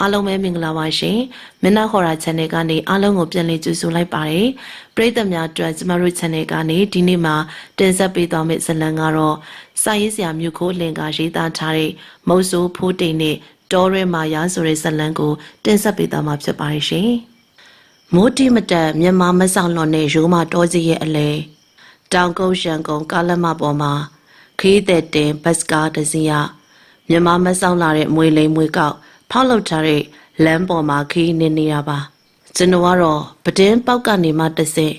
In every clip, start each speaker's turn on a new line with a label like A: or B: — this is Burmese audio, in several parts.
A: အားလုံးပဲမင်္ဂလာပါရှင်။မင်းနာခေါ်ရာ channel ကနေအားလုံးကိုပြန်လည်ကြိုဆိုလိုက်ပါတယ်။ပရိသတ်များအတွက်ကျမတို့ channel ကနေဒီနေ့မှာတင်ဆက်ပေးသွားမယ့်ဇာတ်လမ်းကတော့စာရေးဆရာမြို့ခိုးလင်ကရေးသားထားတဲ့မုတ်ဆိုးဖိုးတိန်နဲ့တောရဲမာယာဆိုတဲ့ဇာတ်လမ်းကိုတင်ဆက်ပေးသွားမှာဖြစ်ပါတယ်ရှင်။ မိုးတိမတက်မြန်မာမဆောင်လွန်တဲ့ရိုးမတောကြီးရဲ့အလဲတောင်ကုန်းရန်ကုန်ကားလက်မပေါ်မှာခီးတဲ့တင်ဘတ်စကားတစ်စီးရမြန်မာမဆောင်လာတဲ့မွေလိမ်မွေကောက်ဖောက်လုပ်ထားတဲ့လမ်းပေါ်မှာခီးနေနေရပါကျွန်တော်ကတော့ပတင်းပေါက်ကနေမှတစ်စက်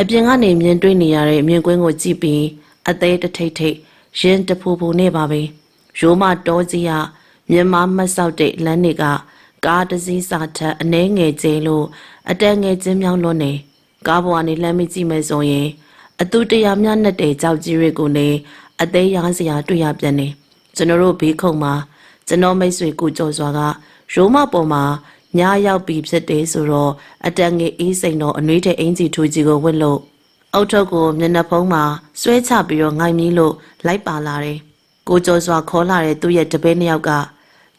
A: အပြင်ကနေမြင်တွေ့နေရတဲ့မြင်ကွင်းကိုကြည့်ပြီးအသေးတထိတ်ထိတ်ရင်တဖူဖူနေပါပဲရိုးမတောကြီးကမြန်မာမဆောက်တဲ့လမ်းတွေက ကားတစ်စီးစာထက်အနှဲငယ်ကျင်းလို့အတန်းငယ်ချင်းမြောင်းလွန်းနေကားပေါ်ကနေလမ်းမကြည့်မယ်ဆိုရင်အတူတရာမြနဲ့တဲ့ကြောက်ကြီးတွေကိုနေအသေးရားစရာတွေ့ရပြန်နေကျွန်တော်တို့ဘေးခုံမှာကျွန်တော်မိတ်ဆွေကိုကျော်စွာကရိုးမပေါ်မှာညားရောက်ပြီးဖြစ်တယ်ဆိုတော့အတန်းငယ်အေးစိန်တော်အနှွေးတဲ့အင်ကြီးထူကြီးကိုဝတ်လို့အုတ်ထုပ်ကိုမျက်နှာဖုံးမှာဆွဲချပြီးတော့ငိုင်မီးလို့လိုက်ပါလာတယ်ကိုကျော်စွာခေါ်လာတဲ့သူ့ရဲ့တပည့်နှစ်ယောက်က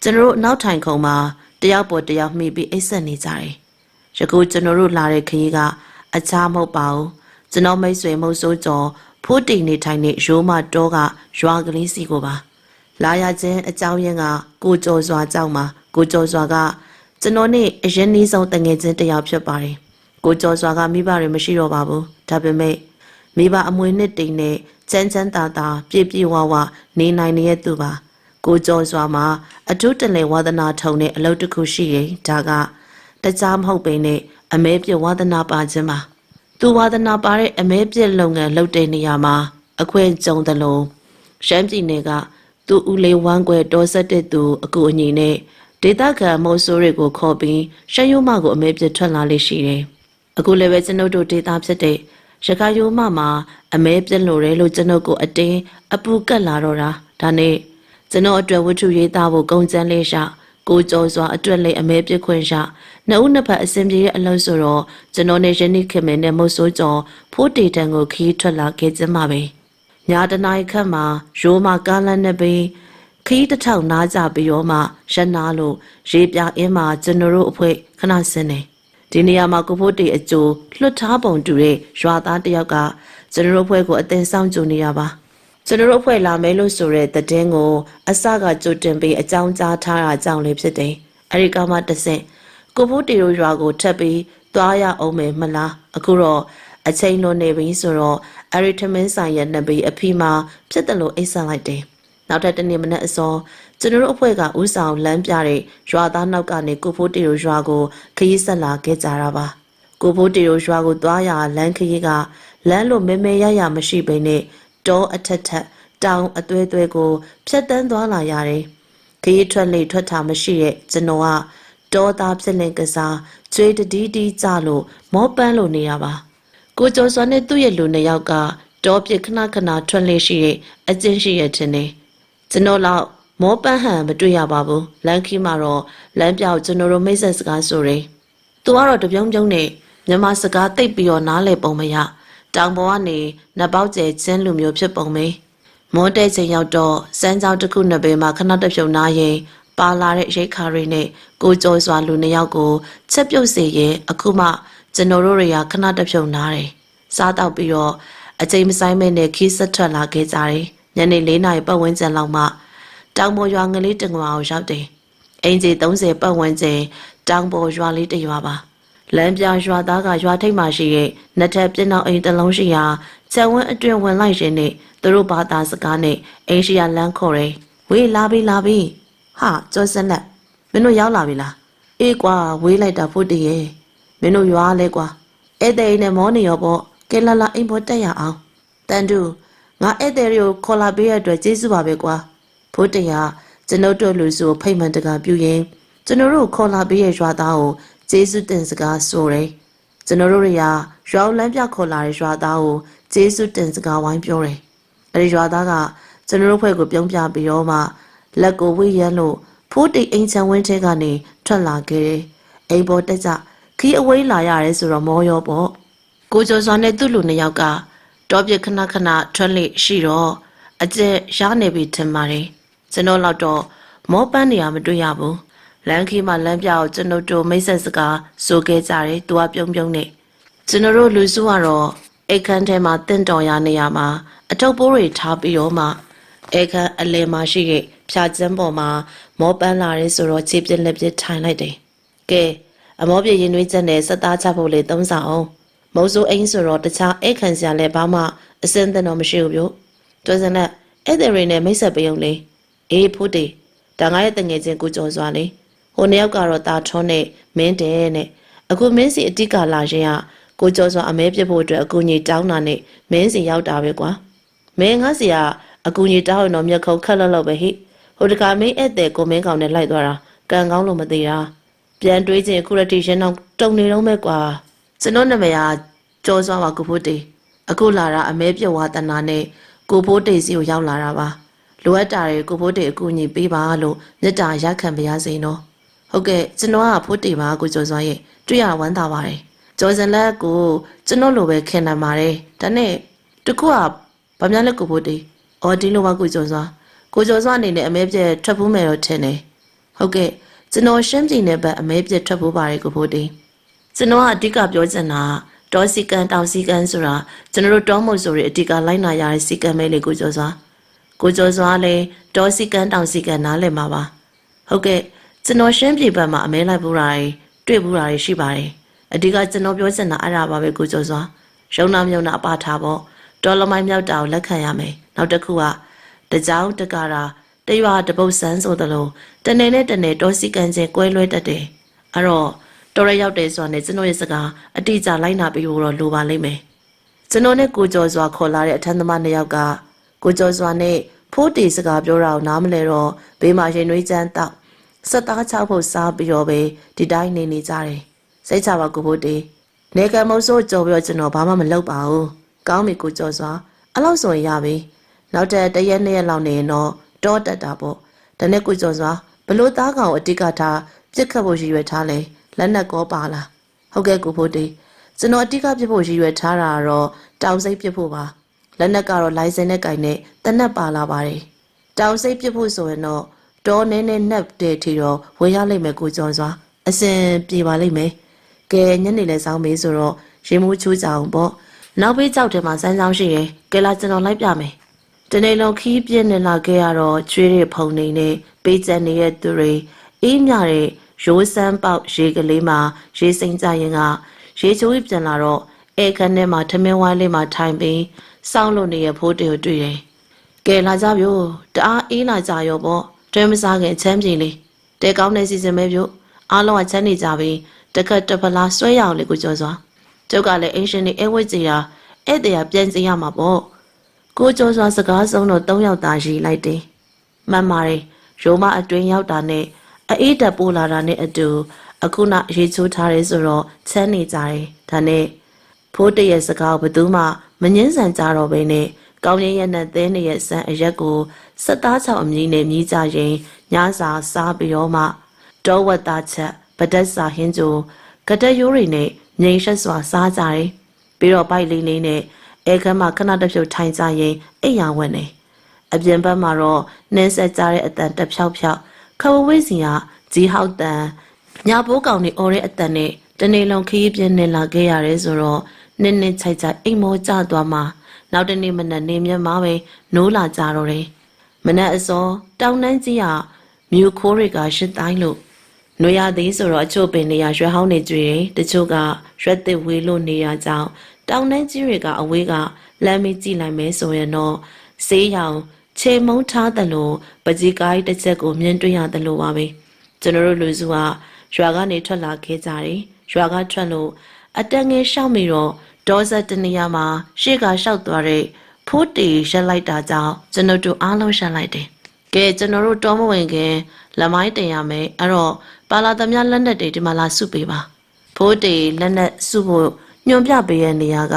A: ကျွန်တော်တို့နောက်ထိုင်ခုံမှာတ ယောက်ပေါ်တယောက်မှီပြီးအိတ်ဆက်နေကြတယ်ယခုကျွန်တော်တို့လာတဲ့ခရီးကအခြားမဟုတ်ပါဘူးကျွန်တော်မိတ်ဆွေမုတ်ဆိုးကျော်ဖိုးတိန်နေထိုင်တဲ့ရိုးမတောကရွာကလေးစီကိုပါလာရခြင်းအကြောင်းရင်းကကိုကျော်စွာကြောင့်ပါကိုကျော်စွာကကျွန်တော်နဲ့အရင်နှီးဆုံးတငယ်ချင်းတစ်ယောက်ဖြစ်ပါတယ်ကိုကျော်စွာကမိဘတွေမရှိတော့ပါဘူးဒါပေမဲ့မိဘအမွေနှစ်တိမ်နဲ့ချမ်းချမ်းသာသာပြည့်ပြည့်ဝဝနေနိုင်နေတဲ့သူပါ ကိုကျော်စွာမှာအထုတလဲဝါသနာထုံတဲ့အလုပ်တစ်ခုရှိရင်ဒါကတကြားမဟုတ်ပေနဲ့အမဲပြဝါသနာပါခြင်းပါသူဝါသနာပါတဲ့အမဲပြလုပ်ငန်းလုပ်တဲ့နေရာမှာအခွင့်ကြုံသလိုရှမ်းပြည်နယ်ကသူဦးလေးဝမ်းကွယ်တော်ဆက်တဲ့သူအကူအညီနဲ့ဒေသခံမော်ဆိုးတွေကိုခေါ်ပြီးရှမ်းရိုးမကိုအမဲပြထွက်လာလေးရှိတယ်။အခုလည်းပဲကျွန်ုပ်တို့ဒေသဖြစ်တဲ့ရခိုင်ရိုးမမှာအမဲပြလို့ရဲလို့ကျွန်ုပ်ကိုအတင်းအပူကတ်လာတော့တာဒါနဲ့ ကျွန်တော်အတွက်ဝတ္ထုရေးသားဖို့ကုန်ကျန်းလေးရှာကိုကျော်စွာအတွက်လေးအမဲပြခွင့်ရှာနှစ်ဦးနှစ်ဖက်အစဉ်ပြေတဲ့အလုပ်ဆိုတော့ကျွန်တော်နဲ့ယနေ့ခင်မင်းနဲ့မုတ်ဆိုးကျော်ဖိုးတေတန်ကိုခီးထွက်လာခဲ့ကြမှာပဲ။ညာတနားခန့်မှာရိုးမကားလန်းနဲ့ပင်ခီးတစ်ထောင်နားကြပြီးတော့မှရနာလို့ရေပြအင်းမှာကျွန်တော်တို့အဖွဲ့ခဏဆင်းနေဒီနေရာမှာကိုဖို့တေအကျိုးလွတ်ထားပုံတူတဲ့ရွာသားတစ်ယောက်ကကျွန်တော်တို့အဖွဲ့ကိုအသင်ဆောင်ကြနေရပါ ကျွန်တော်တို့အဖွဲ့လာမယ်လို့ဆိုတဲ့တဲ့င်းကိုအစကကြိုတင်ပြီးအကြောင်းကြားထားတာကြောင့်လေးဖြစ်တယ်အဲဒီကမှတစ်ဆင့်ကိုဖို့တေတို့ရွာကိုထပ်ပြီးသွားရအောင်မယ်မလားအခုတော့အချိန်လွန်နေပြီဆိုတော့အရီထမင်းဆိုင်ရဲ့နှစ်ဘီအဖီမှာဖြစ်တယ်လို့အိတ်ဆက်လိုက်တယ်။နောက်ထပ်တနေ့မနေ့အစောကျွန်တော်တို့အဖွဲ့ကဥဆောင်လမ်းပြတဲ့ရွာသားနောက်ကနေကိုဖိုးတီတို့ရွာကိုခရီးဆက်လာခဲ့ကြတာပါ။ကိုဖိုးတီတို့ရွာကိုသွားရလမ်းခရီးကလမ်းလိုမဲမဲရရမရှိဘဲနဲ့ တောအထက်ထက်တောင်အသွဲသွဲကိုဖြတ်တန်းသွားလာရတယ်။ခရီးထွက်လေထွက်တာမရှိတဲ့ကျွန်တော်ကတောသားဖြစ်လင်ကစားကျွေးတတီးတီးကြလို့မောပန်းလို့နေရပါ။ကိုကျော်စွာနဲ့သူ့ရဲ့လူနှစ်ယောက်ကတောပြစ်ခဏခဏထွက်လေရှိတဲ့အကျင့်ရှိရတဲ့နေကျွန်တော်တော့မောပန်းဟန်မတွေ့ရပါဘူးလမ်းခီးမှာတော့လမ်းပြောက်ကျွန်တော်တို့မိတ်ဆက်စကားဆိုရယ်သူကတော့တပြုံးပြုံးနဲ့မြန်မာစကားတိတ်ပြီးတော့နားလေပုံမရ တောင်ပေါ်ကနေနှစ်ပေါက်ကျဲချင်းလူမျိုးဖြစ်ပုံမေမောတဲ့ချိန်ရောက်တော့စမ်းကြောင်းတစ်ခုနှစ်ပေမှာခဏတစ်ဖြုံနားရင်ပါလာတဲ့ရိတ်ခါတွေနဲ့ကိုကျော်စွာလူနှစ်ယောက်ကိုချက်ပြုတ်စေရင်အခုမှကျွန်တော်တို့တွေကခဏတစ်ဖြုံနားတယ်။စားတော့ပြီးတော့အချိန်မဆိုင်မဲ့နဲ့ခီးဆက်ထွက်လာခဲ့ကြတယ်။ညနေ၄နာရီပတ်ဝန်းကျင်လောက်မှတောင်ပေါ်ရွာငလေးတငွာကိုရောက်တယ်။အင်ဂျီ30ပတ်ဝန်းကျင်တောင်ပေါ်ရွာလေးတစ်ရွာပါ။ လမ်းပြရွာသားကရွာထိပ်မှာရှိတဲ့နှစ်ထပ်ပြင်းအောင်အိမ်တစ်လုံးရှိရာချက်ဝန်းအတွင်ဝင်လိုက်ရင်နဲ့သူတို့ဘာသာစကားနဲ့အိမ်ရှိရာလမ်းခေါ်တယ်။ဝေးလာပြီလာပြီ။ဟာကျော်စက်လက်မင်းတို့ရောက်လာပြီလား။အေးကွာဝေးလိုက်တာဖို့တည်းရဲ့မင်းတို့ရွာလဲကွာဧည့်သည်နဲ့မောနေရောပေါ့ကဲလာလာအိမ်ပေါ်တက်ရအောင်တန်တူငါဧည့်သည်တွေကိုခေါ်လာပေးရတဲ့အတွက်ကျေးဇူးပါပဲကွာဖိုးတရာကျွန်ုပ်တို့လူစုကိုဖိတ်မှန်တကာပြုရင်ကျွန်တော်တို့ခေါ်လာပေးရရွာသားကို ကျေးဇူးတင်စကားဆိုတယ်ကျွန်တော်တို့တွေကရွာလမ်းပြခေါ်လာတဲ့ရွာသားကိုကျေးဇူးတင်စကားဝိုင်းပြောတယ်အဲဒီရွာသားကကျွန်တော်တို့ဖွဲ့ကိုပြုံးပြပြီးတော့မှလက်ကိုဝေးရမ်းလို့ဖိုးတိတ်အိမ်ချမ်းဝင်းထဲကနေထွက်လာခဲ့တယ်အိမ်ပေါ်တက်ကြခီးအဝေးလာရတယ်ဆိုတော့မောရောပေါ့ကိုကျော်စွာနဲ့သူ့လူနှစ်ယောက်ကတောပြခဏခဏထွက်လေရှိတော့အကျက်ရနေပြီထင်ပါတယ်ကျွန်တော်တော့တော့မောပန်းနေရမတွေ့ရဘူး လမ်းခီးမှာလမ်းပြအောင်ကျွန်တော်တို့မိတ်ဆက်စကားဆိုခဲ့ကြတယ်သူကပြုံးပြုံးနဲ့ကျွန်တော်တို့လူစုကတော့အိတ်ခမ်းထဲမှာတင့်တော်ရနေရမှာအထုပ်ပိုးတွေထားပြီးတော့မှအဲခန်းအလယ်မှာရှိတဲ့ဖြာကျန်းပေါ်မှာမောပန်းလာရဲဆိုတော့ခြေပြက်လက်ပြက်ထိုင်လိုက်တယ်။ကဲအမောပြရင်နှွေးချက်နဲ့စက်သားချဖို့လေသုံးဆောင်အောင်မုံစိုးအိမ်ဆိုတော့တခြားအိတ်ခံစရာလည်းဘာမှအစင်းသင့်တော့မရှိဘူးပြို့။ကျော်စံလက်အဲ့တဲ့ရီနဲ့မိတ်ဆက်ပေးအောင်လေ။အေးဖို့တေဒါငါရဲ့တငယ်ချင်းကိုကျော်စွာလေ။ ဟိုနှစ်ယောက်ကတော့တာထွန်းနဲ့မင်းတဲနဲ့အခုမင်းစီအတိကလာရင်ကကိုကျော်စွာအမဲပြစ်ဖို့အတွက်အကူကြီးတောင်းတာနဲ့မင်းစီရောက်တာပဲကွာ။မင်းငါစီကအကူကြီးတောင်းရင်တော့မျက်ခုံးခက်လောက်လောက်ပဲဟိဟိုတခါမင်းဧည့်သည်ကိုမင်းကောင်နဲ့လိုက်သွားတာကံကောင်းလို့မသေးတာပြန်တွေးချင်းခုရတီရှင်တော့တုံနေတော့မဲ့ကွာကျွန်တော်နာမည်ကကြောစွာပါကိုဖို့တေအခုလာတာအမဲပြဝါတနာနဲ့ကိုဖို့တေစီကိုရောက်လာတာပါလိုအပ်တာတွေကိုဖို့တေအကူကြီးပေးပါလို့မေတ္တာရက်ခံပါရစေနော် ဟုတ်ကဲ့ကျွန်တော်ကဖို့တေပါကိုကျော်စွာရဲ့တွေ့ရဝမ်းသာပါတယ်ကျော်စံလက်ကိုကျွန်တော်လိုပဲခင်နိုင်ပါတယ်ဒါနဲ့တခုက။ဘာများလဲကိုဖို့တေ။အော်ဒီလိုပါကိုကျော်စွာ။ကိုကျော်စွာအနေနဲ့အမဲပြက်ထွက်ဖို့မယ်တော့ထင်တယ်။ဟုတ်ကဲ့ကျွန်တော်ရှမ်းပြည်နယ်ဘက်အမဲပြက်ထွက်ဖို့ပါတယ်ကိုဖို့တေ။ကျွန်တော်ကအဓိကပြောချင်တာကတောစီကန်တောင်စီကန်ဆိုတာကျွန်တော်တို့တောမုတ်ဆိုရအဓိကလိုက်နာရတဲ့စီကန်မဲလေးကိုကျော်စွာ။ကိုကျော်စွာလည်းတောစီကန်တောင်စီကန်နားလည်မှာပါ။ဟုတ်ကဲ့ ကျွန်တော်ရှမ်းပြည်ဘက်မှာအမဲလိုက်ဖို့တာတွေတွေ့ဖို့တာတွေရှိပါတယ်။အဓိကကျွန်တော်ပြောချင်တာအဲ့ဒါပါပဲကိုကျော်စွာ။ရုံနာမြုံနာအပါထားပေါ့။တော်လမိုင်းမြောက်တာကိုလက်ခံရမယ်နောက်တစ်ခုကတကြောင်တကာတာတရွာတပုတ်ဆန်းဆိုသလိုတနေနဲ့တနေတောစီကန်ချင်းကွဲလွဲတတ်တယ်အဲ့တော့တော်ရရောက်တယ်ဆိုတာနဲ့ကျွန်တော်ရဲ့စကားအတိအကျလိုက်နာပြီးတော့လိုပါလိမ့်မယ်ကျွန်တော်နဲ့ကိုကျော်စွာခေါ်လာတဲ့အထမ်းသမားနှစ်ယောက်ကကိုကျော်စွာနဲ့ဖိုးတီစကားပြောတာကိုနားမလဲတော့ဘေးမှာရင်နွေးချမ်းတောက် စက်သားချောက်ဖို့စားပြီးတော့ပဲဒီတိုင်းနေနေကြတယ်စိတ်ချပါကိုဖိုးတီနေကမုံဆိုးကြော်ပြီးတော့ကျွန်တော်ဘာမှမလုပ်ပါဘူးကောင်းပြီကိုကျော်စွာအဲ့လောက်ဆိုရင်ရပြီနောက်တဲ့တရက်နှစ်ရက်လောက်နေရင်တော့တောတက်တာပေါ့ဒါနဲ့ကိုကျော်စွာဘလို့သားကောင်အတိတ်ကထားပြစ်ခတ်ဖို့ရည်ရွယ်ထားလဲလက်နက်ကောပါလားဟုတ်ကဲ့ကိုဖို့တေးကျွန်တော်အတိတ်ကပြစ်ဖို့ရည်ရွယ်ထားတာကတော့တောင်စိတ်ပြစ်ဖို့ပါလက်နက်ကတော့လိုင်စင်နဲ့ကင်နဲ့တနက်ပါလာပါတယ်တောင်စိတ်ပြစ်ဖို့ဆိုရင်တော့ တောနဲနဲနှက်တဲ့ထီတော့ဝေရလိမ့်မယ်ကိုကျော်စွာအစင်ပြေပါလိမ့်မယ်ကဲညနေလဲစောင်းမေးဆိုတော့ရေမိုးချူးကြအောင်ပေါ့နောက်ဘေးကြောက်ထဲမှာစမ်းဆောင်ရှိတယ်။ကဲလာကျွန်တော်လိုက်ပြမယ်။တနေ့လုံးခီးပြင်းနေလာခဲ့ရတော့ကျွေးတဲ့ဖုံနေနဲ့ပေးချန်နေတဲ့သူတွေအေးမြတဲ့ရိုးစမ်းပေါက်ရေကလေးမှာရေစိမ့်ကြရင်ကရေချိုးပြန်လာတော့အဲခန်းထဲမှာထမင်းဝိုင်းလေးမှာထိုင်ပြီးစောင်းလို့နေရဖိုးတေကိုတွေ့တယ်။ကဲလာကြပြို့တအားအေးလာကြရောပေါ့ တွဲမစားခင်ချမ်းပြေလေးတဲကောင်းတဲ့စီစဉ်မဲပြို့အားလုံးကချမ်းနေကြပြီးတခက်တပလားဆွဲရအောင်လေးကိုကြောစွာကျုပ်ကလည်းအင်ရှင်နေအဲဝိတ်စီရာဧည့်သည်ပြန်စီရမှာပေါ့ကိုကျော်စွာစကားဆုံးတော့၃ယောက်သာရှိလိုက်တယ်မှန်ပါတယ်ရိုမအတွင်းရောက်တာနဲ့အေးတက်ပိုးလာတာနဲ့အတူအခုနရေချိုးထားရဲဆိုတော့ချမ်းနေကြတယ်ဒါနဲ့ဖိုးတရဲ့စကားကိုဘယ်သူမှမငင်းဆန်ကြတော့ဘဲနဲ့ ကောင်းရင်ရနဲ့သဲနေရဲ့စံအရက်ကိုစက်သားချောင်အမြည်နဲ့မြည်ကြရင်ညစာစားပြီးတော့မှတောဝတ်သားချက်ပဒတ်စာဟင်းကြိုကတက်ရိုးတွေနဲ့ငိန်ရှက်စွာစားကြတယ်ပြီးတော့ပိုက်လေးလေးနဲ့အဲခမ်းမှာခဏတစ်ဖြုတ်ထိုင်ကြရင်အိမ်ရဝင်နေအပြင်ဘက်မှာတော့နင်းဆက်ကြတဲ့အတန်တစ်ဖြောက်ဖြောက်ခဝဝိစီကဂျီဟောက်တန်ညာဘိုးကောင်တွေအော်တဲ့အတန်နဲ့တနေ့လုံးခရီးပြင်းနေလာခဲ့ရတယ်ဆိုတော့နင်းနင်းချိုက်ချိုက်အိမ်မောကျသွားမှာ နောက်တနေ့မနက်နေမြတ်မှာပဲနိုးလာကြတော့တယ်မနက်အစောတောင်တန်းကြီးကမြူခိုးတွေကရှစ်တိုင်းလို့နွေရသည်ဆိုတော့အချို့ပင်နေရရွှဲဟောင်းနေကြွေတချို့ကရွက်သစ်ဝေးလို့နေရကြောင်းတောင်တန်းကြီးတွေကအဝေးကလမ်းမေးကြည့်လိုက်မယ်ဆိုရင်တော့ဆေးရောင်ခြေမုံထားတယ်လို့ပကြီးကိုင်းတစ်ချက်ကိုမြင်တွေ့ရတယ်လို့ပါပဲကျွန်တော်တို့လူစုကရွာကနေထွက်လာခဲ့ကြတယ်ရွာကထွက်လို့အတက်ငယ်ရှောက်မိတော့ ဒေါ်ဇက်တနေရာမှာရှေ့ကရှောက်သွားတဲ့ဖိုးတီရက်လိုက်တာကြောင့်ကျွန်တော်တို့အားလုံးရှက်လိုက်တယ်ကဲကျွန်တော်တို့တောမဝင်ခင်လက်မိုင်းတင်ရမယ်အဲ့တော့ပါလာသမျှလက်နက်တွေဒီမှာလာစုပေးပါဖိုးတေလက်နက်စုဖို့ညွန်ပြပေးတဲ့နေရာက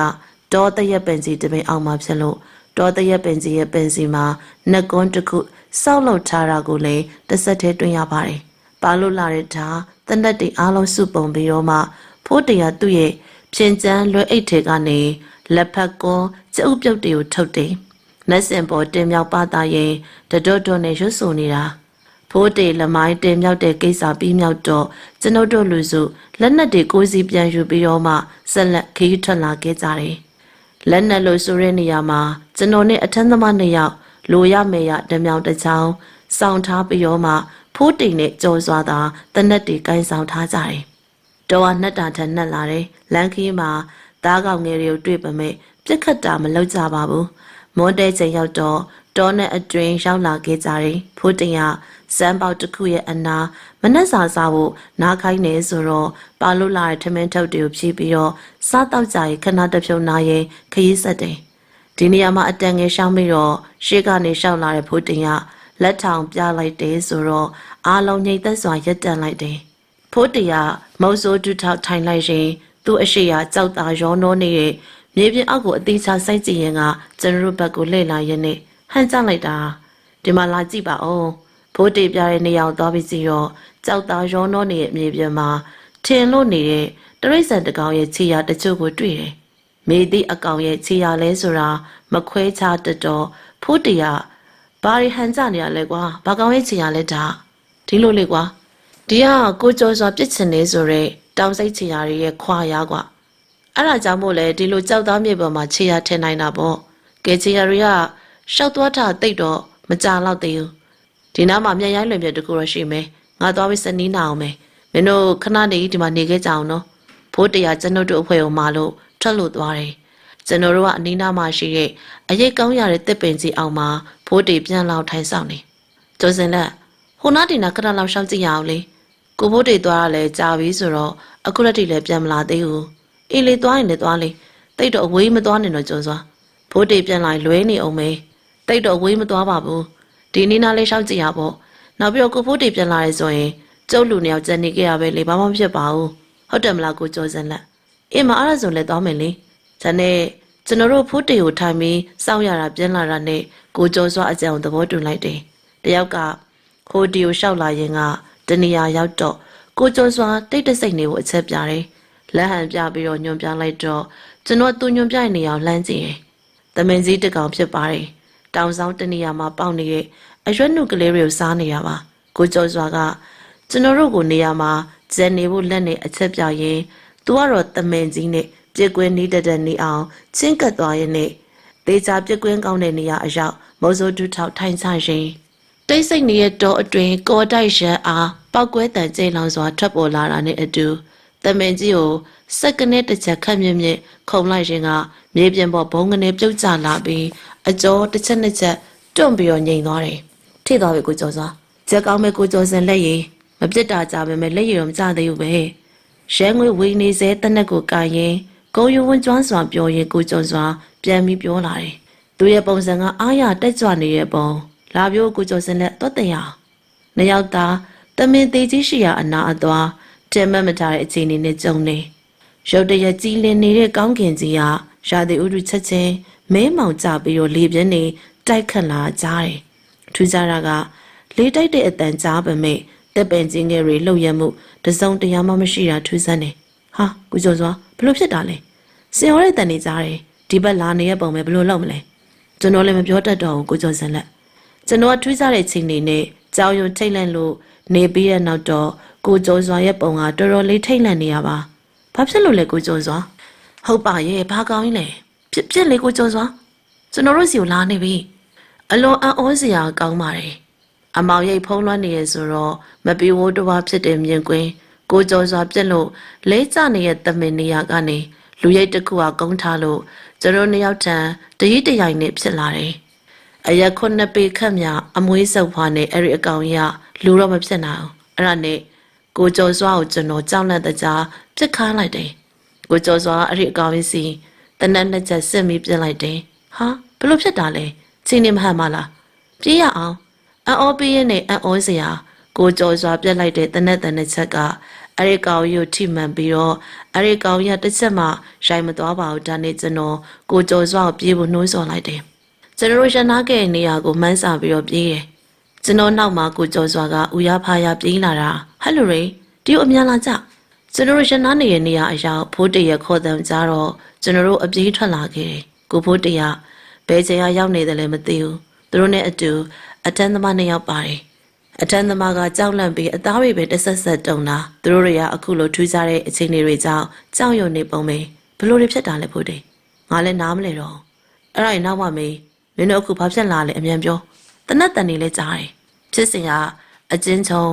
A: တောတရက်ပင်စီတပင်အောင်မှာဖြစ်လို့တောတရက်ပင်စီရဲ့ပင်စီမှာနှက်ကွန်းတစ်ခုစောက်လုပ်ထားတာကိုလည်းတစ်ဆက်တည်းတွင်ရပါတယ်ပါလို့လာတဲ့ဓာတနက်တွေအားလုံးစုပုံပြီးတော့မှဖိုးတရာသူ့ရဲ့ ဖြင်ကျန်းလွယ်အိတ်ထဲကနေလက်ဖက်ကွန်ကျုပ်ပြုတ်တွေကိုထုတ်တယ်နတ်စင်ပေါ်တင်မြောက်ပါသားရင်တတော်တော်နဲ့ရွတ်ဆိုနေတာဖိုးတေလမိုင်းတင်မြောက်တဲ့ကိစ္စပြီးမြောက်တော့ကျွန်ုပ်တို့လူစုလက်နက်တွေကိုစီပြန်ယူပြီးတော့မှဆက်လက်ခရီးထွက်လာခဲ့ကြတယ်လက်နက်လို့ဆိုတဲ့နေရာမှာကျွန်တော်နဲ့အထက်သမားနှစ်ယောက်လိုရမယ်ရဓမြောင်တစ်ချောင်းစောင့်ထားပြီးတော့မှဖိုးတိမ်နဲ့ကြော်စွာသာတနက်တွေကင်ဆောင်ထားကြတယ်။ တော်ကနှက်တာထက်နှက်လာတယ်။လမ်းခီးမှာသားကောင်ငယ်တွေကိုတွေ့ပေမဲ့ပြက်ခတ်တာမလုပ်ကြပါဘူး။မွန်တဲချိန်ရောက်တော့တောနဲ့အတွင်ရောက်လာခဲ့ကြတယ်။ဖိုးတိမ်ကစမ်းပေါက်တစ်ခုရဲ့အနာမနှက်စာစားဖို့နားခိုင်းနေဆိုတော့ပါလို့လာတဲ့ထမင်းထုတ်တွေကိုဖြီးပြီးတော့စားတော့ကြရင်ခဏတစ်ဖြုံနာရင်ခရီးဆက်တယ်။ဒီနေရာမှာအတန်ငယ်ရှောင်းပြီးတော့ရှေ့ကနေရှောက်လာတဲ့ဖိုးတင်ကလက်ထောင်ပြလိုက်တယ်ဆိုတော့အားလုံးညိတ်သက်စွာရက်တန်လိုက်တယ်။ ဖိုးတင်ကမုတ်ဆိုးတူထောက်ထိုင်လိုက်ရင်သူ့အရှိရာကြောက်တာရောနှောနေတဲ့မြေပြင်အောက်ကိုအသေးချစိုက်ကြည့်ရင်ကကျွန်တော်တို့ဘက်ကိုလှည့်လာရင်နဲ့ဟန်ကြလိုက်တာဒီမှာလာကြည့်ပါဦးဖိုးတင်ပြတဲ့နေရာကိုသွားပြီးစီတော့ကြောက်တာရောနှောနေတဲ့မြေပြင်မှာထင်လို့နေတဲ့တရိတ်ဆန်တကောင်ရဲ့ခြေရာတချို့ကိုတွေ့တယ်။မေသည့်အကောင်ရဲ့ခြေရလဲဆိုတာမခွဲခြားတတ်တော့ဖိုးတရဘာရီဟန်ကြနေရလဲကွာဘာကောင်ရဲ့ခြေရလဲဒါဒီလိုလေကွာ ဒီကကိုကျော်စွာပြစ်ချင်နေဆိုရဲတောင်စိတ်ခြေရရဲ့ခွာရကွာအဲ့ဒါကြောင့်မို့လဲဒီလိုကြောက်သားမြေပေါ်မှာခြေရထင်နိုင်တာပေါ့ကဲခြေရတွေကရှောက်သွားတာတိတ်တော့မကြတော့သေးဘူးဒီနားမှာမြန်ရိုင်းလွင်ပြတကူတော့ရှိမယ်ငါသွားပြီးစနီးနာအောင်မယ်မင်းတို့ခဏနေဒီမှာနေခဲ့ကြအောင်နော်ဖိုးတရားကျွန်ုပ်တို့အဖွဲ့ကိုမာလို့ထွက်လို့သွားတယ်။ကျွန်တော်တို့ကအနီးနားမှာရှိတဲ့အရေးကောင်းရတဲ့တစ်ပင်ကြီးအောင်မှာဖိုးတေပြန်လောက်ထိုင်ဆောင်နေ။ကျော်စင်လက်ဟိုနာတင်နာခဏလောက်ရှောက်ကြည့်ရအောင်လေ။ ကိုဖိုးတေသွားရလဲကြာပြီဆိုတော့အခုလက်ထိလည်းပြန်မလာသေးဘူး။အေးလေသွားရင်လည်းသွားလေ။တိတ်တော့အဝေးမသွားနဲ့တော့ကျော်စွာ။ဖိုးတေပြန်လာလွဲနေအောင်မေ။တိတ်တော့အဝေးမသွားပါဘူး။ဒီနီးနားလေးရှောက်ကြည့်ရပေါ့။နောက်ပြီးတော့ကိုဖိုးတေပြန်လာရဲဆိုရင်ကျုပ်လူနှစ်ယောက်ကြံနေကြရပဲလေဘာမှမဖြစ်ပါဘူး။ဟုတ်တယ်မလားကိုကျော်စင်လက်။အေးမအားရဆိုလဲသွားမယ်လေ။ဒါနဲ့ကျွန်တော်တို့ဖိုးတေကိုထိုင်ပြီးစောင့်ရတာပြန်လာတာနဲ့ကိုကျော်စွာအကြံကိုသဘောတူလိုက်တယ်။တယောက်ကခိုးတီကိုရှောက်လာရင်က တနေရာရောက်တော့ကိုကျော်စွာတိတ်တဆိတ်နေဖို့အချက်ပြတယ်။လက်ဟန်ပြပြီးတော့ညွန်ပြလိုက်တော့ကျွန်တော်သူညွန်ပြနေအောင်လှမ်းကြည့်တယ်။သမင်ကြီးတစ်ကောင်ဖြစ်ပါတယ်။တောင်ဆောင်တနေရာမှာပေါက်နေတဲ့အရွက်နုကလေးတွေကိုစားနေရပါ။ကိုကျော်စွာကကျွန်တော်တို့ကိုနေရာမှာကျန်နေဖို့လက်နဲ့အချက်ပြရင်သူကတော့သမင်ကြီးနဲ့ပြက်ကွင်းနေတဲ့တဲ့နေအောင်ချင်းကပ်သွားရင်နဲ့ဒေချာပြက်ကွင်းကောင်းတဲ့နေရာအရောက်မော်စိုးတူထောက်ထိုင်ချရင် တိတ်ဆိတ်နေတဲ့တောအတွင်ကော်တိုက်ရန်အားပောက်ကွဲတန်ကျိန်လောင်စွာထွက်ပေါ်လာတာနဲ့အတူသမင်ကြီးကိုစက္ကနဲ့တစ်ချက်ခတ်မြင့်မြင့်ခုံလိုက်ရင်ကမြေပြင်ပေါ်ဘုံကနေပြုတ်ကျလာပြီးအကျော်တစ်ချက်နှစ်ချက်တွန့်ပြီးတော့ငြိမ်သွားတယ်ထိသွားပြီကိုကျော်စွာကြက်ကောင်းမဲ့ကိုကျော်စင်လက်ရည်မပြစ်တာကြပါမယ်လက်ရည်တော့မကြသေးဘူးပဲရဲငွေဝေနေစေတနက်ကိုကာရင်ကိုယဝန်းကျွမ်းစွာပြောရင်ကိုကျော်စွာပြန်ပြီးပြောလာတယ်သူရဲ့ပုံစံကအားရတက်ကြွနေတဲ့ပုံ လာပြိုးကိုကျော်စင်လက်တော့တဲ့ရနှစ်ယောက်သားတမင်သေးကြီးရှိရာအနာအသွားတဲမတ်မထားတဲ့အခြေအနေနဲ့ကြုံနေရုတ်တရက်ကြီးလင်းနေတဲ့ကောင်းကင်ကြီးကရာသီဥတုချက်ချင်းမဲမောင်ကျပြီးတော့လေပြင်းနေတိုက်ခတ်လာကြတယ်ထူးခြားတာကလေတိုက်တဲ့အတန်ကြားပေမဲ့တက်ပင်ချင်းငယ်တွေလှုပ်ရမှုတစ်စုံတရာမှမရှိတာထူးဆန်းတယ်ဟာကိုကျော်စွာဘလို့ဖြစ်တာလဲစင်ရောတဲ့တန်နေကြတယ်ဒီဘက်လာနေတဲ့ပုံပဲဘလို့လုပ်မလဲကျွန်တော်လည်းမပြောတတ်တော့ဘူးကိုကျော်စံလက် ကျွန်တော်ကထူးခြားတဲ့ချိန်နေနဲ့ကြောင်ရွံထိတ်လန့်လို့နေပြီးတဲ့နောက်တော့ကိုကျော်စွာရဲ့ပုံကတော်တော်လေးထိတ်လန့်နေရပါဘာဖြစ်လို့လဲကိုကျော်စွာဟုတ်ပါရဲ့ဘာကောင်းကြီးလဲပြစ်ပြစ်လေကိုကျော်စွာကျွန်တော်တို့စီကိုလာနေပြီအလွန်အံ့ဩစရာကောင်းပါတယ်အမောင်ရိပ်ဖုံးလွှမ်းနေရဆိုတော့မပီဝိုးတစ်ဝါဖြစ်တဲ့မြင်ကွင်းကိုကျော်စွာပြက်လို့လဲကျနေတဲ့တမင်နေရာကနေလူရိပ်တစ်ခုကကုန်းထားလို့ကျွန်တော်နှစ်ယောက်တန်းတရီတရိုင်နဲ့ဖြစ်လာတယ်။ အရက်ခုနှစ်ပေခန့်မြအမွေးစုပ်ဖွားနဲ့အဲ့ဒီအကောင်ကြီးကလူတော့မဖြစ်နိုင်အောင်။အဲ့ဒါနဲ့ကိုကျော်စွာကိုကျွန်တော်ကြောက်လန့်တကြားပြစ်ခါလိုက်တယ်။ကိုကျော်စွာကအဲ့ဒီအကောင်ကြီးစီတနက်နှစ်ချက်စစ်ပြီးပြစ်လိုက်တယ်။ဟာဘလို့ဖြစ်တာလဲ။ချင်းနေမဟန်မလား။ပြေးရအောင်။အံ့ဩပေးရနဲ့အံ့ဩစရာကိုကျော်စွာပြက်လိုက်တဲ့တနက်တန်တဲ့ချက်ကအဲ့ဒီကောင်ကြီးကိုထိမှန်ပြီးတော့အဲ့ဒီကောင်ကြီးကတစ်ချက်မှရိုက်မသွားပါဘူးဒါနဲ့ကျွန်တော်ကိုကျော်စွာကိုပြေးဖို့နှိုးဆော်လိုက်တယ် ကျွန်တော်ရရှနာခဲ့တဲ့နေရာကိုမှန်းစာပြီးတော့ပြေးတယ်ကျွန်တော်နောက်မှာကိုကျော်စွာကဦးရဖားရပြေးလာတာဟယ်လိုရေဒီကိုအမြန်လာကြကျွန်တော်တို့ရနာနေရဲ့နေရာအရောက်ဖိုးတရခေါ်တယ်ကြတော့ကျွန်တော်တို့အပြေးထွက်လာခဲ့တယ်ကိုဖိုးတရဘယ်ချိန်ရောက်နေတယ်လဲမသိဘူးသူတို့နဲ့အတူအတန်းသမားနှစ်ယောက်ပါတယ်အတန်းသမားကကြောက်လန့်ပြီးအသားတွေပဲတစ်ဆက်ဆက်တုံတာသူတို့တွေကအခုလိုထူးခြားတဲ့အခြေအနေတွေကြောင့်ကြောက်ရွံ့နေပုံပဲဘလို့တွေဖြစ်တာလဲဖိုးတငါလည်းနားမလဲတော့အဲ့ဒါရင်နောက်မှမေး မင်းတို့အခုဘာဖြစ်လာလဲအမြန်ပြောတနတ်တန်နေလဲကြားတယ်ဖြစ်စဉ်ကအချင်းချုံ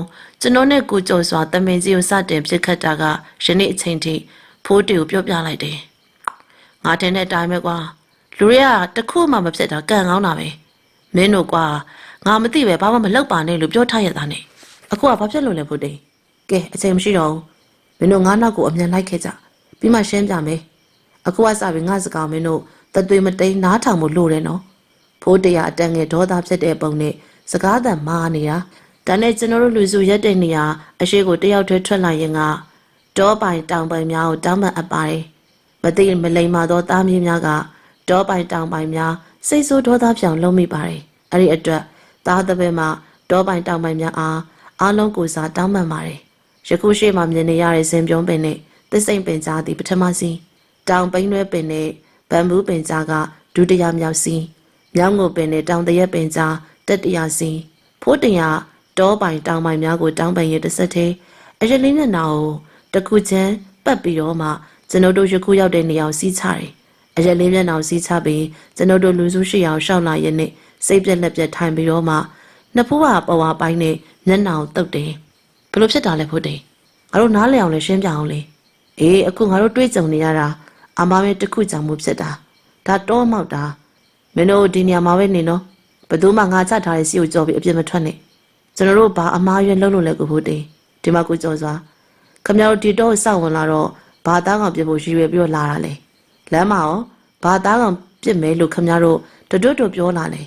A: ကျွန်တော်နဲ့ကိုကျော်စွာတမင်ကြီးကိုစတင်ဖြစ်ခတ်တာကယနေ့အချိန်ထိဖိုးတေကိုပြောပြလိုက်တယ်ငါတင်တဲ့အတိုင်းပဲကွာလူတွေကတခုမှမဖြစ်တာကံကောင်းတာပဲမင်းတို့ကွာငါမသိပဲဘာမှမလုပ်ပါနဲ့လို့ပြောထားရတာနဲ့အခုကဘာဖြစ်လို့လဲဖိုးတေကဲအချိန်မရှိတော့ဘူးမင်းတို့ငါနောက်ကိုအမြန်လိုက်ခဲ့ကြပြီးမှရှင်းပြမယ်အခုကစပြီးငါစကားမင်းတို့တသွေးမတိန်နားထောင်မှုလို့တယ်နော် ဖိုးတရအတန်ငယ်ဒေါသဖြစ်တဲ့ပုံနဲ့စကားသံမာနေတာဒါနဲ့ကျွန်တော်တို့လူစုရက်တဲ့နေရာအရှိကိုတယောက်တည်းထွက်လာရင်ကတောပိုင်တောင်ပိုင်များကိုတောင်းပန်အပ်ပါတယ်မသိမလိမ္မာသောသားမြေးများကတောပိုင်တောင်ပိုင်များစိတ်ဆိုးဒေါသပြောင်လုံးမိပါတယ်အဲ့ဒီအတွက်သားသဘဲမှာတောပိုင်တောင်ပိုင်များအားအားလုံးကိုစားတောင်းပန်ပါတယ်ယခုရှိမှမြင်နေရတဲ့ဇင်ပြုံးပင်နဲ့သစ်စိမ်ပင်ကြားသည်ပထမစီးတောင်ပိန်းရွဲပင်နဲ့ဗမ်ဘူးပင်ကြားကဒုတိယမြောက်စီး မြောင်းငုတ်ပင်နဲ့တောင်တရက်ပင်ကြားတက်တရာစီဖိုးတရာတောပိုင်တောင်ပိုင်များကိုတောင်းပန်ရတစ်ဆက်သေးအရလေးမျက်နှာကိုတစ်ခုချင်းပတ်ပြီးတော့မှကျွန်တော်တို့ယခုရောက်တဲ့နေရာကိုစီးချတယ်အရလေးမျက်နှာကိုစီးချပြီးကျွန်တော်တို့လူစုရှိအောင်ရှောက်လာရင်နဲ့စိတ်ပြက်လက်ပြက်ထိုင်ပြီးတော့မှနှစ်ဖူးကပေါ်ဝါပိုင်းနဲ့မျက်နှာကိုတုတ်တယ်ဘလို့ဖြစ်တာလဲဖိုးတယ်ငါတို့နားလည်အောင်လဲရှင်းပြအောင်လေအေးအခုငါတို့တွေ့ကြုံနေရတာအမားပဲတစ်ခုကြောင့်မို့ဖြစ်တာဒါတော့မောက်တာ မင်းတို့ဒီနေရာမှာပဲနေနော်ဘယ်သူမှငါချထားတဲ့စီကိုကြော်ပြီးအပြစ်မထွက်နဲ့ကျွန်တော်တို့ဘာအမားရွက်လုံးလို့လဲကိုဖို့တေးဒီမှာကိုကြော်စွာခမရတို့ဒီတော့စောက်ဝင်လာတော့ဘာသားကောင်ပြစ်ဖို့ရည်ရွယ်ပြီးတော့လာတာလေလမ်းမှာရောဘာသားကောင်ပြစ်မယ်လို့ခမရတို့တတွတ်တွတ်ပြောလာလေ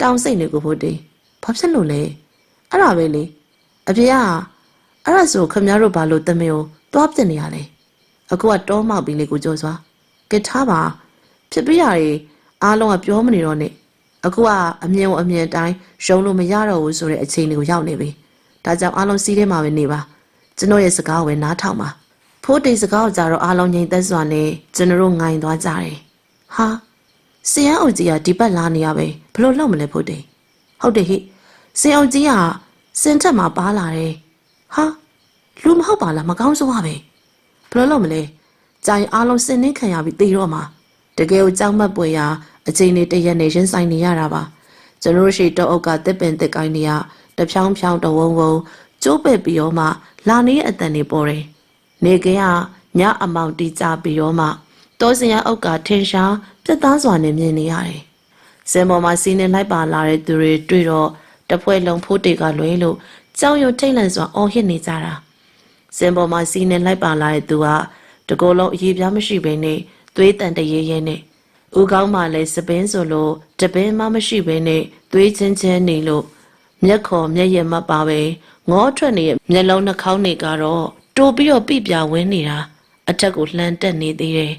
A: တောင်းစိတ်နေကိုဖို့တေးဘာဖြစ်လို့လဲအဲ့ဒါပဲလေအဖေကအဲ့ဒါဆိုခမရတို့ဘာလို့တမင်ကိုသွားပြစ်နေရလဲအခုကတောမောက်ပြီးလေကိုကြော်စွာကစ်ထားပါဖြစ်ပြရတယ် အားလုံးကပြောမနေတော့နဲ့အခုကအမြင်ကိုအမြင်တိုင်းရုံလို့မရတော့ဘူးဆိုတဲ့အခြေအနေကိုရောက်နေပြီဒါကြောင့်အားလုံးစီးထဲမှာပဲနေပါကျွန်တော်ရဲ့စကားကိုပဲနားထောင်ပါဖိုးတိတ်စကားကိုကြတော့အားလုံးငြိမ်သက်စွာနဲ့ကျွန်တော်တို့ငိုင်သွားကြတယ်ဟာစီယန်အုပ်ကြီးကဒီဘက်လာနေရပဲဘလို့လောက်မလဲဖိုးတိတ်ဟုတ်တယ်ဟိစီယန်အုပ်ကြီးကစင်ထက်မှာပါလာတယ်ဟာလူမဟုတ်ပါလားမကောင်းဆိုးပါပဲဘလို့လောက်မလဲကြိုင်အားလုံးစင်နှင်းခံရပြီးတေတော့မှာတကယ်ကိုကြောက်မက်ပွေရာ အချိန်လေးတရက်နဲ့ရင်ဆိုင်နေရတာပါကျွန်တော်တို့ရှိတောအုပ်ကတစ်ပင်တစ်ကိုင်းနေရတဖြောင်းဖြောင်းတဝုံဝုံကျိုးပက်ပြီးတော့မှလာနေတဲ့အတန်နေပေါ်တယ်နေကင်းကညအမောင်တီးကြပြီးတော့မှတောစင်ရအုပ်ကထင်ရှားပြတ်သားစွာနဲ့မြင်နေရတယ်စင်ပေါ်မှာစီးနေလိုက်ပါလာတဲ့သူတွေတွေ့တော့တပွဲလုံးဖိုးတေကလွဲလို့ကြောင်ရွံထိတ်လန့်စွာအော်ဟစ်နေကြတာစင်ပေါ်မှာစီးနေလိုက်ပါလာတဲ့သူကတကောလုံးအရေးပြားမရှိဘဲနဲ့သွေးတန်တရေရဲနဲ့ ဦးကောင်းမှလည်းစပင်းဆိုလို့တပင်းမှမရှိဘဲနဲ့သွေးချင်းချင်းနေလို့မျက်ခေါ်မျက်ရည်မပါပဲငေါထွက်နေတဲ့မျက်လုံးနှာခေါင်းတွေကတော့တိုးပြီးတော့ပြပြဝင်းနေတာအထက်ကိုလှမ်းတက်နေသေးတယ်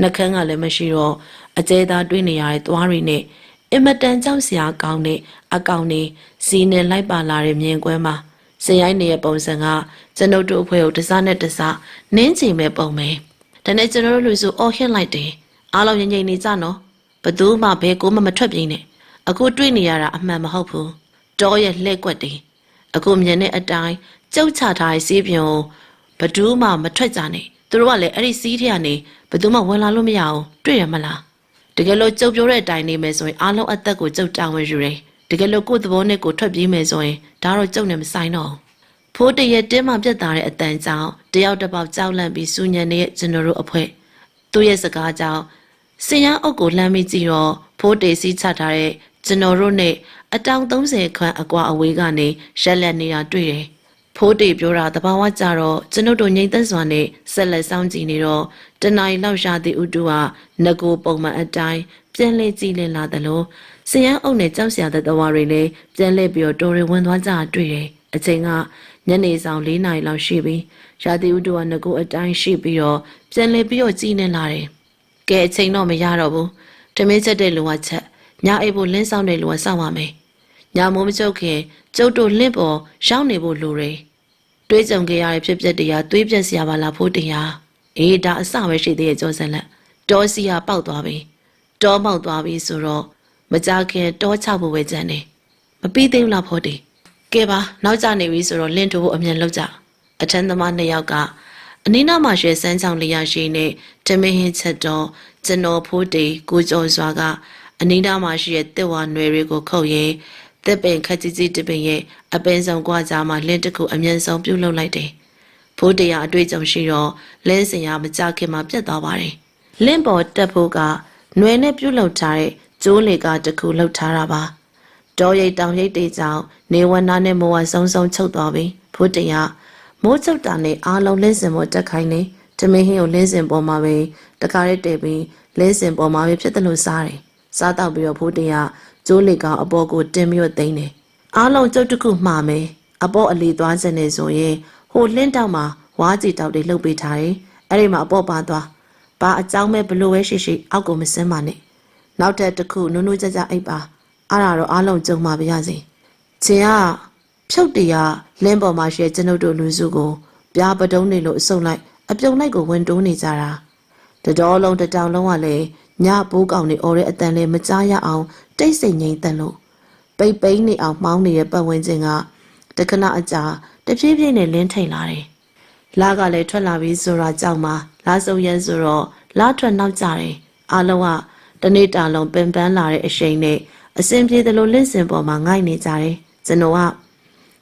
A: နှကန်းကလည်းမရှိတော့အကျဲသားတွေးနေရတဲ့သွားတွေနဲ့အင်မတန်ကြောက်စရာကောင်းတဲ့အကောင်တွေစီးနေလိုက်ပါလာတဲ့မြင်ကွင်းမှာစရိုင်းနေတဲ့ပုံစံကကျွန်ုပ်တို့အဖွဲ့ကိုတစားနဲ့တစားနင်းချင်မဲ့ပုံပဲဒါနဲ့ကျွန်တော်တို့လူစုအော်ဟစ်လိုက်တယ် အားလုံးငြိမ်ငြိမ်နေကြနော်ဘသူမှဘဲကိုမှမထွက်ပြင်းနဲ့အခုတွေ့နေရတာအမှန်မဟုတ်ဘူးတောရဲ့လှဲ့ကွက်တယ်အခုမြင်တဲ့အတိုင်းကြုတ်ချထားတဲ့စီးပြုံဘသူမှမထွက်ကြနဲ့သူတို့ကလည်းအဲ့ဒီစီးထဲကနေဘသူမှဝင်လာလို့မရအောင်တွေ့ရမလားတကယ်လို့ကြုတ်ပြောတဲ့အတိုင်းနေမယ်ဆိုရင်အားလုံးအသက်ကိုကြုတ်တောင်းဝင်ယူတယ်တကယ်လို့ကိုယ့်သဘောနဲ့ကိုယ်ထွက်ပြေးမယ်ဆိုရင်ဒါတော့ကြုတ်နဲ့မဆိုင်တော့ဘူးဖိုးတရက်တင်းမှပြတ်သားတဲ့အတန်ကြောင့်တယောက်တစ်ပေါက်ကြောက်လန့်ပြီးစူညံနေတဲ့ကျွန်တော်တို့အဖွဲ့သူ့ရဲ့စကားကြောင့် စင်ရန်အုပ်ကိုလှမ်းမိကြည့်တော့ဖိုးတေစီးချထားတဲ့ကျွန်တော်တို့နဲ့အတောင်30ခန့်အကွာအဝေးကနေရက်လက်နေတာတွေ့တယ်ဖိုးတေပြောတာတဘာဝကြတော့ကျွန်ုပ်တို့ငိမ့်သက်စွာနဲ့ဆက်လက်စောင့်ကြည့်နေတော့တနင်္လာလောက်ရှာသည့်ဥတုဟာငကိုပုံမှန်အတိုင်းပြန်လဲကြည့်လင်လာတယ်လို့စင်ရန်အုပ်နဲ့ကြောက်စရာတဲ့တဝါတွေလည်းပြန်လဲပြီးတော့တော်ရင်ဝင်သွားကြတာတွေ့တယ်အချိန်ကညနေဆောင်၄နာရီလောက်ရှိပြီရာသီဥတုကငကိုအတိုင်းရှိပြီးတော့ပြန်လဲပြီးတော့ကြည်နေလာတယ် ကဲအချိန်တော့မရတော့ဘူးတမင်းချက်တဲ့လူကချက်ညအိပ်ဖို့လင်းဆောင်တဲ့လူကစောင့်ပါမယ်ညမိုးမချုပ်ခင်ကျုပ်တို့လင့်ပေါ်ရောက်နေဖို့လိုတယ်တွေးကြုံခဲ့ရတဲ့ဖြစ်ပျက်တရားတွေးပြက်စရာပါလားဖို့တရားအေးဒါအစပဲရှိသေးရဲ့ကြောစက်လက်တောစီကပေါက်သွားပြီတောပေါက်သွားပြီဆိုတော့မကြခင်တောချဖို့ပဲကြံတယ်မပြီးသေးဘူးလားဖို့တီကဲပါနောက်ကျနေပြီဆိုတော့လင့်ထိုးဖို့အမြန်လောက်ကြအထက်သမားနှစ်ယောက်က အနီးနားမှာရွှဲစမ်းချောင်းလေးရရှိနေတမင်းဟင်းချက်တော့ကျွန်တော်ဖို့တီကိုကျော်စွာကအနီးနားမှာရှိတဲ့တစ်ဝါနွယ်တွေကိုခုတ်ရင်တစ်ပင်ခက်ကြီးကြီးတစ်ပင်ရဲ့အပင်ဆောင်ကွာကြားမှာလင့်တစ်ခုအမြန်ဆုံးပြုတ်လုလိုက်တယ်။ဖိုးတရားအတွေ့အကြုံရှိတော့လင်းစင်ရမကြခင်မှာပြတ်သွားပါတယ်။လင့်ပေါ်တက်ဖို့ကနွယ်နဲ့ပြုတ်လုထားတဲ့ကျိုးလေကတစ်ခုလှုပ်ထားတာပါ။တောရိတ်တောင်ရိတ်တေးကြောင့်နေဝနာနဲ့မိုးဝဆုံဆုံချုပ်သွားပြီ။ဖိုးတရား မိုးချုပ်တာနဲ့အားလုံးလင်းစင်ပေါ်တက်ခိုင်းနေတမင်းဟင်းကိုလင်းစင်ပေါ်မှာပဲတခါရဲတည်ပြီးလင်းစင်ပေါ်မှာပဲဖြစ်တယ်လို့စားတယ်။စားတော့ပြီးတော့ဖိုးတရားကျိုးလေကအပေါ်ကိုတင်ပြီးတော့သိမ်းတယ်။အားလုံးကျုပ်တစ်ခုမှားမယ်။အပေါ်အလီသွားစနေဆိုရင်ဟိုလင်းတောက်မှာဝါးကြီးတောက်တွေလှုပ်ပေးထားတယ်။အဲ့ဒီမှာအပေါ်ပါသွား။ဘာအကြောင်းမဲ့ဘလို့ပဲရှိရှိအောက်ကိုမစင်းပါနဲ့။နောက်ထပ်တစ်ခုနုံနုံကြကြအိပ်ပါ။အဲ့ဒါတော့အားလုံးကြုံမှာပါရစေ။ချင်းကဖြုတ်တရား လင်းပေါ်မှာရှဲကျွန်ုပ်တို့လူစုကိုပြားပတုံးနေလို့အစုံလိုက်အပြုံလိုက်ကိုဝင်တိုးနေကြတာတတော်လုံးတတောင်လုံးကလည်းညဘိုးကောင်နေအော်တဲ့အတန်လေးမကြားရအောင်တိတ်ဆိတ်ငိမ့်တန်လို့ပိတ်ပိန်းနေအောင်မှောင်းနေတဲ့ပတ်ဝန်းကျင်ကတခဏအကြာတဖြည်းဖြည်းနဲ့လင်းထိန်လာတယ်လာကလည်းထွက်လာပြီးဆိုတာကြောက်မှလာစုံရဲဆိုတော့လာထွက်နောက်ကြတယ်အားလုံးကတနေ့တာလုံးပင်ပန်းလာတဲ့အရှိန်နဲ့အစင်ပြေတယ်လို့လင့်စင်ပေါ်မှာငိုက်နေကြတယ်ကျွန်တော်က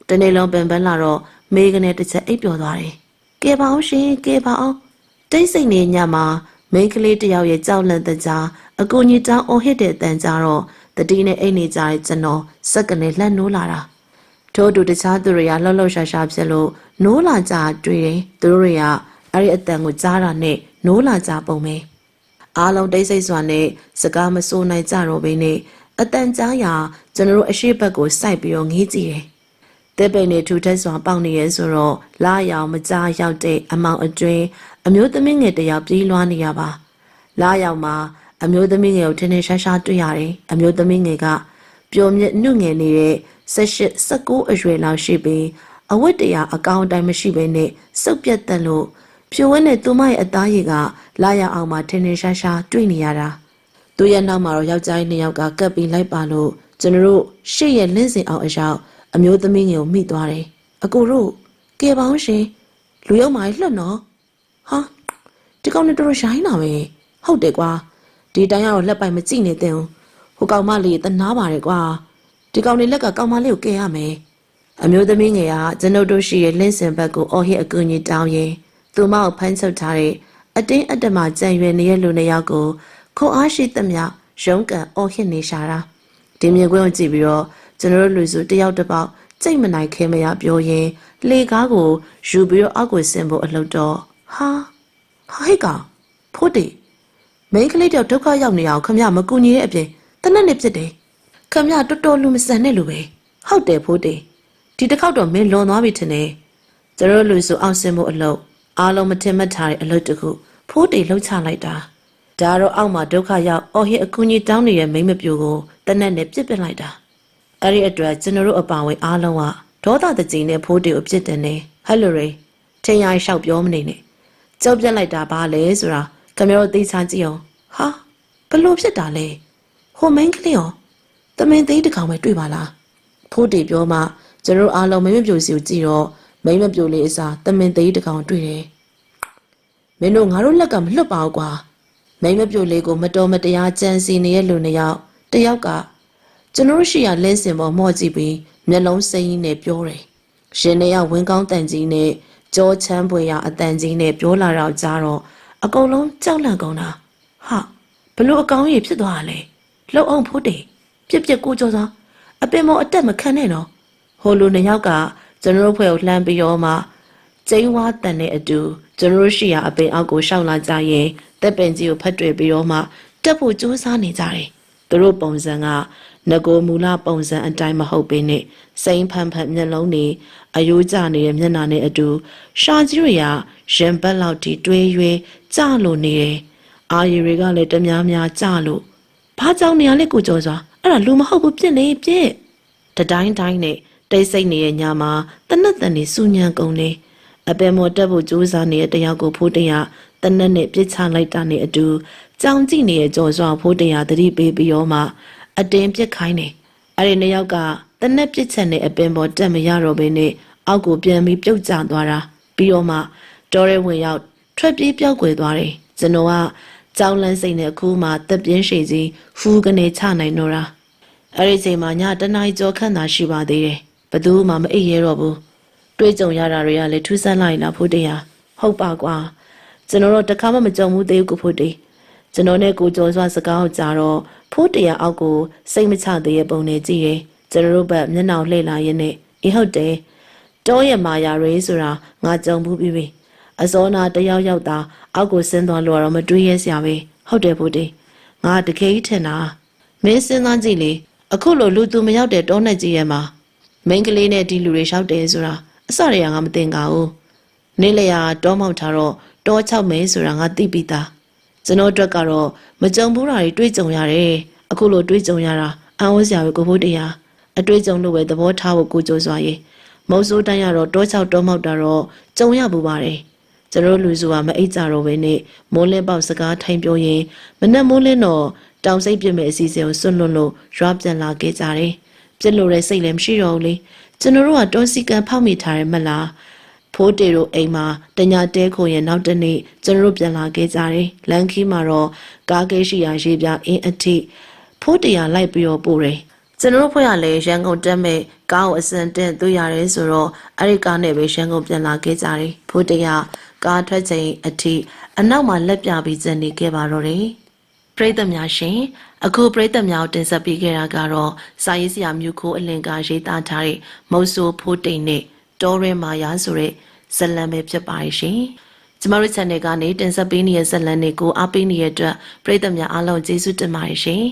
A: တနေ့လုံးပင်ပန်းလာတော့မေးကနေတစ်ချက်အိပ်ပျော်သွားတယ်။ကဲပါအောင်ရှင်ကဲပါအောင်တိတ်ဆိတ်နေညမှာမိန်းကလေးတစ်ယောက်ရဲ့ကြောက်လန့်တဲ့ကြားအကူကြီးတောင်းအော်ဟစ်တဲ့အတန်ကြားတော့တတိနဲ့အိတ်နေကြတဲ့ကျွန်တော်စက်ကနေလှက်နိုးလာတာထို့အတူတခြားသူတွေကလှောက်လှောက်ရှာရှာဖြစ်လို့နိုးလာကြတွေ့တယ်သူတို့တွေကအဲ့ဒီအတန်ကိုကြားတာနဲ့နိုးလာကြပုံပဲအားလုံးတိတ်ဆိတ်စွာနဲ့စကားမဆိုနိုင်ကြတော့ဘဲနဲ့အတန်ကြားရာကျွန်တော်တို့အရှိတ်ဘက်ကိုစိုက်ပြီးတော့ငေးကြည့်တယ် တဲ့ပိန်နဲ့ထူထက်စွာပေါက်နေရဲဆိုတော့လာရောင်မကြားရောက်တဲ့အမောင်အတွင်းအမျိုးသမီးငယ်တစ်ယောက်ပြေးလွှားနေရပါလာရောင်မှာအမျိုးသမီးငယ်ကိုထင်းထင်းရှားရှားတွေ့ရတယ်အမျိုးသမီးငယ်ကပျော်မြင့်နှုတ်ငယ်နေတဲ့18 19အရွယ်လောက်ရှိပြီးအဝတ်တရာအကောင်အတိုင်းမရှိဘဲနဲ့စုပ်ပြတ်တက်လို့ဖြိုဝဲနဲ့သူမရဲ့အသားရည်ကလာရအောင်မှထင်းထင်းရှားရှားတွေ့နေရတာသူရဲ့နောက်မှာတော့ယောက်ျားလေးနှစ်ယောက်ကကပ်ပြီးလိုက်ပါလို့ကျွန်တော်တို့ရှေ့ရဲ့လင်းစင်အောင်အရောက် အမျိုးသမီးငယ်ကိုမိသွားတယ်။အကိုတို့ကဲပေါင်းရှင်လူရောက်မှလှက်နော်။ဟာဒီကောင်နဲ့တော်တော်ရိုင်းတာပဲ။ဟုတ်တယ်ကွာ။ဒီတိုင်းကတော့လက်ပိုက်မကြည့်နေသင်ဘူး။ဟိုကောင်မလေးတနာပါတယ်ကွာ။ဒီကောင်လေးလက်ကကောင်မလေးကိုကဲရမယ်။အမျိုးသမီးငယ်ကကျွန်ုပ်တို့ရှိရဲ့လင်းစင်ဘက်ကိုအော်ဟစ်အကူကြီးတောင်းရင်သူမကိုဖမ်းချုပ်ထားတဲ့အတင်းအတ္တမကြံရွယ်နေတဲ့လူနှစ်ယောက်ကိုခိုအားရှိသမျှရုံးကန်အော်ဟစ်နေရှာတာ။ဒီမြင်ကွင်းကိုကြည့်ပြီးတော့ ကျွန်တော်တို့လူစုတယောက်တစ်ပေါက်စိတ်မနိုင်ခဲမရပြောရင်လေကားကိုယူပြီးတော့အောက်ကိုဆင်ဖို့အလုပ်တော့ဟာဟာဟိတ်ကောင်ဖို့တေမိန်းကလေးတယောက်ဒုက္ခရောက်နေအောင်ခမရမကူညီတဲ့အပြင်တနက်နဲ့ဖြစ်တယ်ခမရတော်တော်လူမဆန်တဲ့လူပဲဟုတ်တယ်ဖို့တေဒီတစ်ခေါက်တော့မင်းလွန်သွားပြီထင်တယ်ကျွန်တော်လူစုအောက်ဆင်ဖို့အလုပ်အားလုံးမထင်မှတ်ထားတဲ့အလုပ်တခုဖိုးတေလှုပ်ချလိုက်တာဒါတော့အောက်မှာဒုက္ခရောက်အော်ဟစ်အကူကြီးတောင်းနေတဲ့မိန်းမပြိုကိုတနက်နဲ့ပြစ်ပစ်လိုက်တာ အဲ့ဒီအတွက်ကျွန်တော်တို့အပါဝင်အားလုံးကဒေါသတကြီးနဲ့ဖိုးတေကိုပြစ်တင်နေဟယ်လိုရီထင်ရိုင်းလျှောက်ပြောမနေနဲ့ကြောက်ပြက်လိုက်တာဘာလဲဆိုတာခင်ဗျားတို့သိချကြည့်အောင်ဟာဘလို့ဖြစ်တာလဲဟိုမင်းကလေးရောတမင်သေးတကောင်ပဲတွေ့ပါလားဖိုးတေပြောမှကျွန်တော်တို့အားလုံးမင်းမပြိုစီကိုကြည့်တော့မိမပြိုလေးအစားတမင်သေးတကောင်တွေ့တယ်မင်းတို့ငါတို့လက်ကမလွတ်ပါဘူးကွာမိမပြိုလေးကိုမတော်မတရားကြံစီနေတဲ့လူနှစ်ယောက်တယောက်က ကျွန်တော်တို့ရှိရလင်းစင်ပေါ်မော့ကြည့်ပြီးမျက်လုံးစိမ့်ရင်းနဲ့ပြောတယ်။ရှင်နေရဝင်းကောင်းတန်ကြီးနဲ့ကြောချမ်းပွေရအတန်ကြီးနဲ့ပြောလာတော့ကြတော့အကုန်လုံးကြောက်လန့်ကုန်တာ။ဟာဘလို့အကောင်းကြီးဖြစ်သွားတာလဲ။လှုပ်အောင်ဖို့တေပြက်ပြက်ကိုကြောစားအပင်မောအတက်မခံနဲ့နော်။ဟိုလူနှစ်ယောက်ကကျွန်တော်တို့ဖွဲ့ကိုလှမ်းပြီးတော့မှကျင်းဝါတန်တဲ့အတူကျွန်တော်တို့ရှိရအပင်အောက်ကိုရှောက်လာကြရင်တက်ပင်ကြီးကိုဖတ်တွေ့ပြီးတော့မှတက်ဖို့ကြိုးစားနေကြတယ်။သူတို့ပုံစံက ငကိုမူလပုံစံအတိုင်းမဟုတ်ပေနဲ့စိမ့်ဖန်ဖန်မျက်လုံးတွေအယိုးကျနေတဲ့မျက်နှာနဲ့အတူရှာကြီးတွေကရင်ဘက်လောက်ထိတွေးရွေးကြလို့နေတယ်။အာရီတွေကလည်းတများများကြလို့ဘာကြောင့်နေရလဲကိုကြောစွာအဲ့ဒါလူမဟုတ်ဘူးပြစ်နေပြစ်တတိုင်းတိုင်းနဲ့တိတ်ဆိတ်နေတဲ့ညမှာတနတ်တန်နေစူညံကုန်နေအပင်မော်တက်ဖို့ကြိုးစားနေတဲ့တယောက်ကိုဖိုးတရတနတ်နဲ့ပြစ်ချလိုက်တာနဲ့အတူကြောင်ကြည့်နေတဲ့ကြော်စွာဖိုးတရသတိပေးပြီးတော့မှ အတင်းပြစ်ခိုင်းနေအဲ့ဒီနှစ်ယောက်ကတနက်ပြစ်ချက်နဲ့အပင်ပေါ်တက်မရတော့ဘဲနဲ့အောက်ကိုပြန်ပြီးပြုတ်ကျသွားတာပြီးတော့မှတော်ရဲဝင်ရောက်ထွက်ပြေးပြောက်ကွယ်သွားတယ်ကျွန်တော်ကကြောင်လန်းစိတ်နဲ့အခုမှတက်ပြင်းရှည်စီဖူးကနေချနိုင်တော့တာအဲ့ဒီချိန်မှာညတနားရီကျော်ခန့်သာရှိပါသေးတယ်။ဘသူမှမအိပ်ရဲတော့ဘူး။တွေးကြုံရတာတွေကလည်းထူးဆန်းလိုက်လားဖို့တရား။ဟုတ်ပါကွာ။ကျွန်တော်တို့တစ်ခါမှမကြုံဘူးသေးဘူးကိုဖို့တေး။ကျွန်တော်နဲ့ကိုကျော်စွာစကားကိုကြားတော့ ဖို့တရားအောက်ကိုစိတ်မချသေးရဲ့ပုံနဲ့ကြည့်တယ်။ကျွန်တော်တို့ဘက်မျက်နှာလှည့်လာရင်းနဲ့အေးဟုတ်တယ်။တောရဲ့မာယာရေးဆိုတာငါကြုံဘူးပြီပြီ။အစောနာတယောက်ယောက်သာအောက်ကိုဆင်းသွားလို့တော့မတွေးရစရာပဲ။ဟုတ်တယ်ဖို့တေး။ငါတကယ်ကြီးထင်တာ။မင်းစဉ်းစားကြည့်လေ။အခုလိုလူသူမရောက်တဲ့တောနဲ့ကြီးရဲ့မှာမိန်းကလေးနဲ့ဒီလူတွေလျှောက်တယ်ဆိုတာအစရေကငါမသိကြဘူး။နေလျာတောမောက်ထားတော့တောချောက်မဲဆိုတာငါသိပြီးသား။ ကျွန်တော်အတွက်ကတော့မကြုံဘူးတာတွေတွေးကြုံရတယ်။အခုလိုတွေးကြုံရတာအံ့ဩစရာပဲကိုဖို့တရားအတွေးကြုံလို့ပဲသဘောထားဖို့ကိုကြိုးစွာရေးမုံစိုးတိုင်းရတော့တောချောက်တောမောက်တာတော့ကြုံရပူပါတယ်။ကျွန်တော်လူစုကမအိတ်ကြတော့ဘဲနဲ့မိုးလင်းပေါက်စကားထိုင်ပြောရင်မနဲ့မိုးလင်းတော့တောင်စိတ်ပြစ်မဲ့အစီအစဉ်ကိုစွန့်လွတ်လို့ရွာပြန်လာခဲ့ကြတယ်။ပြစ်လို့တဲ့စိတ်လည်းမရှိတော့ဘူးလေ။ကျွန်တော်တို့ကတောစီကံဖောက်မိထားတယ်မလား။ ဖိုးတေတို့အိမ်မှာတညာတဲခုံရဲ့နောက်တစ်နေ့ကျွန်တော်တို့ပြန်လာခဲ့ကြတယ်။လန်ခီမှာတော့ကားကိရှိရာရေးပြအင်းအထိဖိုးတရာလိုက်ပြီးတော့ပို့တယ်။ကျွန်တော်တို့ဖွဲ့ရလဲရန်ကုန်တက်မဲ့ကားကိုအစင်တင်သွေးရတယ်ဆိုတော့အဲ့ဒီကားနဲ့ပဲရန်ကုန်ပြန်လာခဲ့ကြတယ်။ဖိုးတရာကားထွက်ချိန်အထိအနောက်မှာလက်ပြပြီးကျန်နေခဲ့ပါတော့တယ်။ပရိသတ်များရှင်အခုပရိသတ်များကိုတင်ဆက်ပေးခဲ့တာကတော့စာရေးဆရာမြူခိုးအလင်ကရေးသားထားတဲ့မုတ်ဆိုးဖိုးတိန်နဲ့ တောရဲမာယာဆိုတဲ့ဇတ်လံပဲဖြစ်ပါရဲ့ရှင်ကျမတို့ channel ကနေတင်ဆက်ပေးနေတဲ့ဇတ်လံတွေကိုအားပေးနေတဲ့အတွက်ပရိသတ်များအားလုံးကျေးဇူးတင်ပါတယ်ရှင်